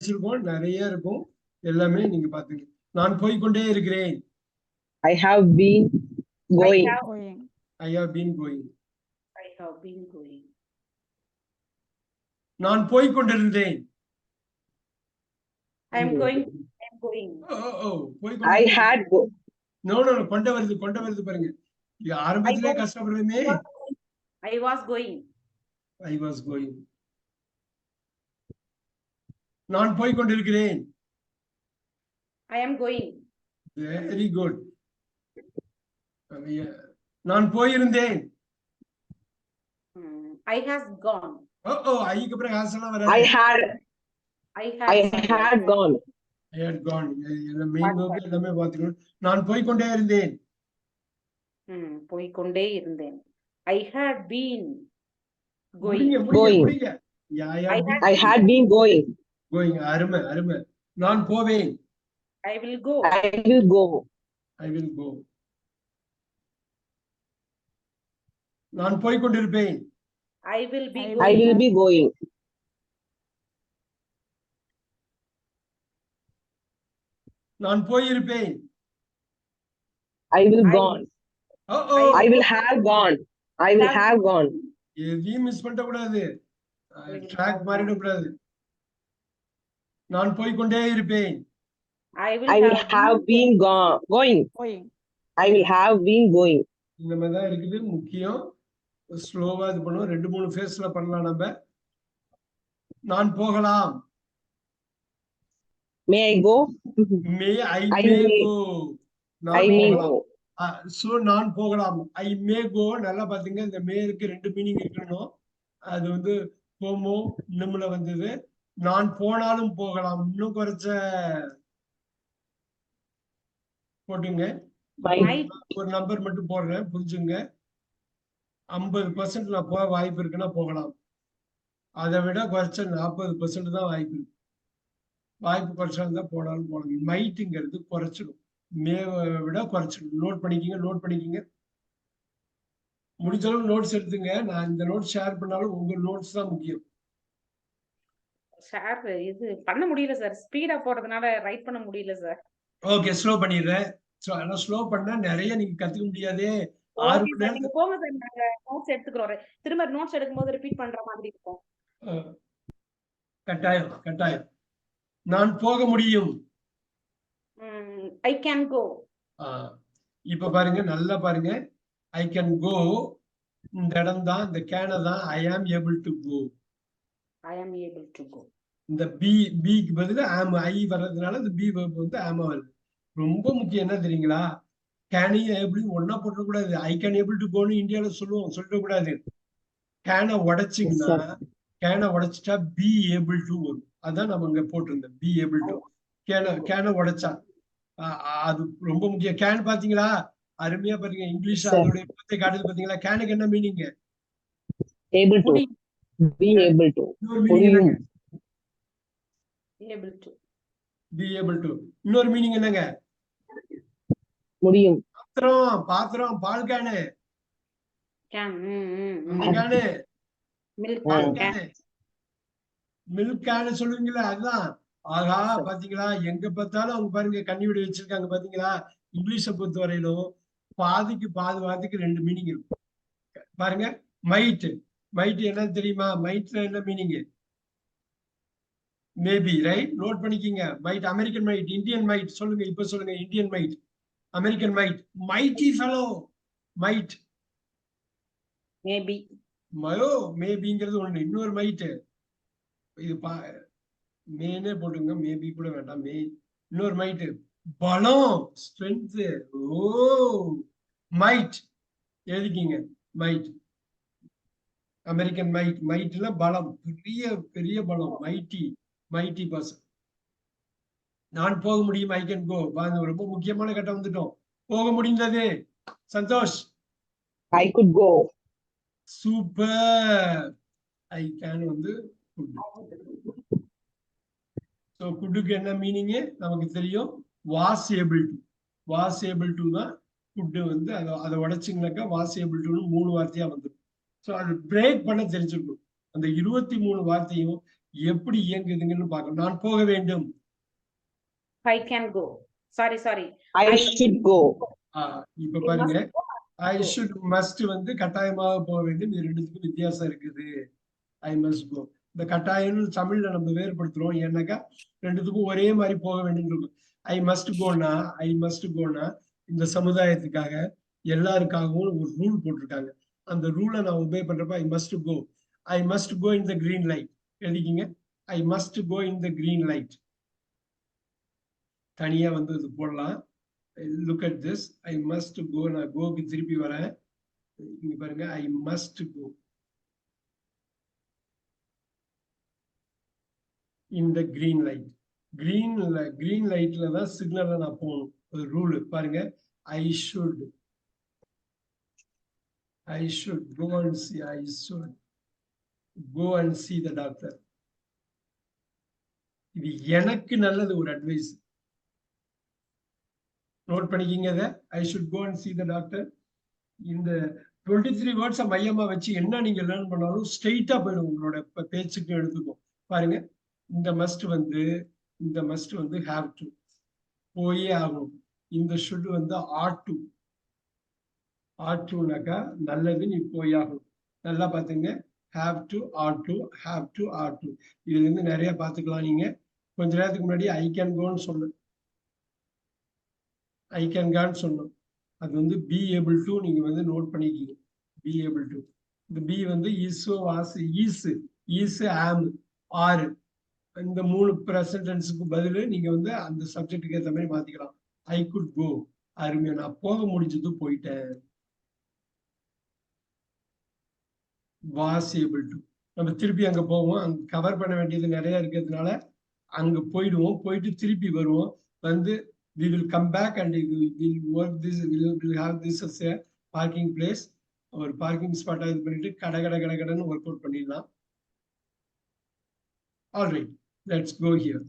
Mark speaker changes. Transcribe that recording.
Speaker 1: வச்சிருக்கோம் நிறைய இருக்கும் எல்லாமே நீங்க பாத்துங்க நான் போய்க்கொண்டே இருக்கிறேன்
Speaker 2: I have been going.
Speaker 3: I have,
Speaker 4: going,
Speaker 1: I have been going
Speaker 3: I have been going.
Speaker 1: நான் போய்க் கொண்டிருந்தேன்
Speaker 3: I am going, I am going.
Speaker 1: ஓ, ஓ, போய்
Speaker 2: I had go.
Speaker 1: No no கொண்ட வருது கொண்ட வருது பாருங்க ஆரம்பத்திலே கஷ்டப்படுறதுமே
Speaker 3: I was going.
Speaker 1: I was going நான் போய்க் கொண்டிருக்கிறேன்
Speaker 3: I am going.
Speaker 1: Very good நான் போயிருந்தேன்
Speaker 3: I has gone.
Speaker 1: ஓ ஓ ஐக்கு அப்புறம் ஹாஸ் எல்லாம்
Speaker 2: I
Speaker 1: வராது
Speaker 2: had
Speaker 3: I
Speaker 2: I
Speaker 3: had.
Speaker 2: had gone.
Speaker 1: I had gone main நோக்கி எல்லாமே பாத்துக்கணும் நான் போய்க் கொண்டே இருந்தேன்
Speaker 3: Hmm, போய்க்கொண்டே இருந்தேன். I had been
Speaker 1: முடிங்க
Speaker 3: going.
Speaker 1: முடிங்க
Speaker 2: Going.
Speaker 1: முடிங்க யா கோயிங் அருமை அருமை நான் போவேன்
Speaker 3: I will go.
Speaker 2: I will go.
Speaker 1: I will go நான் போய்க் கொண்டிருப்பேன்
Speaker 3: I will be
Speaker 4: I
Speaker 2: I
Speaker 3: going.
Speaker 2: will be going.
Speaker 1: நான் போயிருப்பேன்
Speaker 2: I will
Speaker 3: I-
Speaker 2: gone.
Speaker 1: ஓ ஓ
Speaker 2: I will have gone. I will have gone.
Speaker 1: எதையும் மிஸ் பண்ண கூடாது ட்ராக் மாறிட கூடாது நான் போய்க் கொண்டே இருப்பேன்.
Speaker 3: I will
Speaker 2: I will
Speaker 3: have
Speaker 2: have been gone. Going.
Speaker 4: going,
Speaker 2: I will have been going.
Speaker 1: இந்த மாதிரி தான் இருக்குது. முக்கியம் ஸ்லோவா இது பண்ணுவோம். ரெண்டு மூணு ஃபேஸ்ல பண்ணலாம் நம்ம. நான் போகலாம்.
Speaker 2: May I go?
Speaker 1: May I
Speaker 2: I
Speaker 1: may
Speaker 2: may-
Speaker 1: go
Speaker 2: may
Speaker 1: போகலாம்.
Speaker 2: go.
Speaker 1: சோ நான் போகலாம். ஐ மே கோ நல்லா பாத்தீங்க இந்த மேருக்கு ரெண்டு மீனிங் இருக்கணும் அது வந்து போமோ இன்னும்ல வந்தது. நான் போனாலும் போகலாம். இன்னும் குறைச்ச போட்டுங்க. ஒரு நம்பர் மட்டும் போடுறேன். புரிஞ்சுங்க? ஐம்பது பர்சன்ட் நான் போக வாய்ப்பு இருக்குன்னா போகலாம். அதை விட குறைச்ச நாற்பது பர்சன்ட் தான் வாய்ப்பு இருக்கு. வாய்ப்பு குறைச்சா இருந்தா போனாலும் போகலாம். மைட்டுங்கிறது குறைச்சிடும். மேவை விட குறைச்சிடும். நோட் பண்ணிக்கிங்க நோட் பண்ணிக்கிங்க. முடிஞ்ச அளவு நோட்ஸ் எடுத்துங்க. நான் இந்த நோட் ஷேர் பண்ணாலும் உங்க நோட்ஸ் தான் முக்கியம்.
Speaker 3: ஷேர் இது பண்ண முடியல சார் ஸ்பீடா போறதுனால ரைட் பண்ண முடியல சார்
Speaker 1: ஓகே ஸ்லோ பண்ணிடுறேன். ஸோ ஆனால் ஸ்லோ பண்ணா நிறைய நீங்க கத்துக்க முடியாதே. ஆறு மணி
Speaker 3: சார் போங்க சார் நாங்க நோட்ஸ் எடுத்துக்கிறோம். திரும்ப நோட்ஸ் எடுக்கும்போது ரிப்பீட் பண்ற மாதிரி இருக்கும்.
Speaker 1: கட்டாயம் கட்டாயம். நான் போக முடியும்.
Speaker 3: ஐ கேன் கோ
Speaker 1: இப்ப பாருங்க நல்லா பாருங்க. ஐ கேன் கோ இந்த இடம் தான் இந்த கேனை தான். ஐ ஆம் ஏபிள் டு கோ
Speaker 3: ஐ ஆம் ஏபிள் டு கோ
Speaker 1: இந்த பி பிக்கு பதிலா ஆம் ஐ வர்றதுனால இந்த பி வந்து ஆமா வருது ரொம்ப முக்கியம் என்ன தெரியுங்களா? கேனையும் ஏபிளையும் ஒன்னா போட்டக்கூடாது ஐ கேன் ஏபிள் டு கோன்னு இந்தியாவில் சொல்லுவோம் சொல்லக்கூடாது கேனை உடைச்சிங்கன்னா கேனை உடைச்சிட்டா பி ஏபிள் டு வரும். அதான் நம்ம இங்க போட்டிருந்தோம். பி ஏபிள் டு கேனை கேனை உடைச்சா. ஆஹ் அது ரொம்ப முக்கியம். கேன் பாத்தீங்களா அருமையா பாத்தீங்க இங்கிலீஷ். அதோட காட்டுது பாத்தீங்களா கேனுக்கு என்ன மீனிங்
Speaker 2: Able to.
Speaker 3: முடியும்
Speaker 2: Be able to.
Speaker 1: இன்னொரு மீனிங் என்னங்க இன்னொரு மீனிங்
Speaker 2: முடியும்.
Speaker 1: பாத்திரம் பாத்திரம் பால் can.
Speaker 3: Can?
Speaker 1: Can
Speaker 3: milk can
Speaker 1: can. Milk can சொல்லுவீங்களா அதுதான். ஆகா பாத்தீங்களா? எங்க பார்த்தாலும் அவங்க பாருங்க கண்ணி விட வச்சிருக்காங்க பாத்தீங்களா? இங்கிலீஷை பொறுத்த வரையிலும் பாதிக்கு பாதி வார்த்தைக்கு ரெண்டு மீனிங் இருக்கும். பாருங்க மைட் மைட் என்னன்னு தெரியுமா? மைட்ல என்ன மீனிங் மேபி ரைட் நோட் பண்ணிக்கிங்க. Might American might Indian might சொல்லுங்க இப்ப சொல்லுங்க Indian might American might mighty fellow might
Speaker 3: maybe
Speaker 1: mayo மேபிங்கிறது ஒண்ணு. இன்னொரு மைட்டு இது பா மேனே போட்டுங்க மேபி கூட வேண்டாம். மே இன்னொரு மைட்டு பலம் ஸ்ட்ரென்த் ஓ மைட் எழுதிக்கிங்க. மைட் அமெரிக்கன் மைட் மைட்ல பலம் பெரிய பெரிய பலம் மைட்டி மைட்டி பர்சன் நான் போக முடியும் ஐ கேன் கோ ரொம்ப முக்கியமான கட்டம் வந்துட்டோம். போக முடிந்தது. Santhosh.
Speaker 2: I could go.
Speaker 1: Super I can வந்து ஸோ குட்டுக்கு என்ன மீனிங் நமக்கு தெரியும். Was able to was able to தான் ஃபுட்டு வந்து அதை அதை உடைச்சிங்கனாக்கா வாஸ் ஏபிள் டுன்னு மூணு வார்த்தையா வந்துடும். ஸோ அது பிரேக் பண்ண தெரிஞ்சிருக்கும் அந்த இருபத்தி மூணு வார்த்தையும் எப்படி இயங்குதுங்கன்னு பார்க்கணும். நான் போக வேண்டும்.
Speaker 3: I can go sorry sorry
Speaker 2: I should go.
Speaker 1: ஆஹ் இப்ப பாருங்க. ஐ ஷுட் மஸ்ட் வந்து கட்டாயமாக போக வேண்டும். இது ரெண்டுத்துக்கும் வித்தியாசம் இருக்குது. ஐ மஸ்ட் கோ இந்த கட்டாயம்னு தமிழ்ல நம்ம வேறுபடுத்துறோம். ஏன்னாக்கா ரெண்டுத்துக்கும் ஒரே மாதிரி போக வேண்டும் இருக்கும் I must gonna I must gonna இந்த சமுதாயத்துக்காக எல்லாருக்காகவும் ஒரு ரூல் போட்டிருக்காங்க. அந்த ரூலை நான் உபே பண்றப்ப I must go I must go in the green light எழுதிக்கிங்க. I must go in the green light தனியா வந்து இது போடலாம். Look at this I must go நான் கோக்கு திருப்பி வரேன். இங்க பாருங்க. I must go in the green light green green லைட்ல தான் சிக்னல்ல நான் போகணும். ஒரு ரூல் பாருங்க. I should I should go and see I should go and see the doctor இது எனக்கு நல்லது ஒரு அட்வைஸ் நோட் பண்ணிக்கிங்க I should go and see the doctor இந்த டுவெண்ட்டி த்ரீ வேர்ட்ஸை மையமாக வச்சு என்ன நீங்க லேர்ன் பண்ணாலும் ஸ்ட்ரெயிட்டாக போயிடும் உங்களோட இப்போ பேச்சுக்கு எடுத்துக்கும் பாருங்க. இந்த மஸ்ட் வந்து இந்த மஸ்ட் வந்து ஹேவ் டு போயே ஆகும் இந்த ஷுட் வந்து ஆட் டு ஆட் டூனாக்கா நல்லது நீ போய் ஆகணும் நல்லா பார்த்துங்க. Have to are to have to are to இதுல இருந்து நிறைய பார்த்துக்கலாம் நீங்க. கொஞ்ச நேரத்துக்கு முன்னாடி ஐ கேன் கோன்னு சொன்னேன் ஐ கேன் கான்னு சொன்னோம் அது வந்து பி ஏபிள் டு நீங்க வந்து நோட் பண்ணிக்கிங்க. பி ஏபிள் டு இந்த பி வந்து இஸ்ஓ வாஸ் ஈஸ் ஈஸ் ஆம் ஆறு இந்த மூணு ப்ரெசன்டென்ஸுக்கு பதில் நீங்க வந்து அந்த சப்ஜெக்ட்டுக்கு ஏற்ற மாதிரி மாத்திக்கலாம். ஐ குட் கோ அருமையா. நான் போக முடிஞ்சது போயிட்டேன். வாஸ் ஏபிள் டு நம்ம திருப்பி அங்க போவோம். அங்க கவர் பண்ண வேண்டியது நிறைய இருக்கிறதுனால அங்க போயிடுவோம். போயிட்டு திருப்பி வருவோம். வந்து we will come back and will work this will will have this as a parking place ஒரு பார்க்கிங் ஸ்பாட்டாக இது பண்ணிட்டு கட கட கட கடன்னு ஒர்க் அவுட் பண்ணிடலாம் ஆல்ரைட் லெட்ஸ் கோ ஹியர்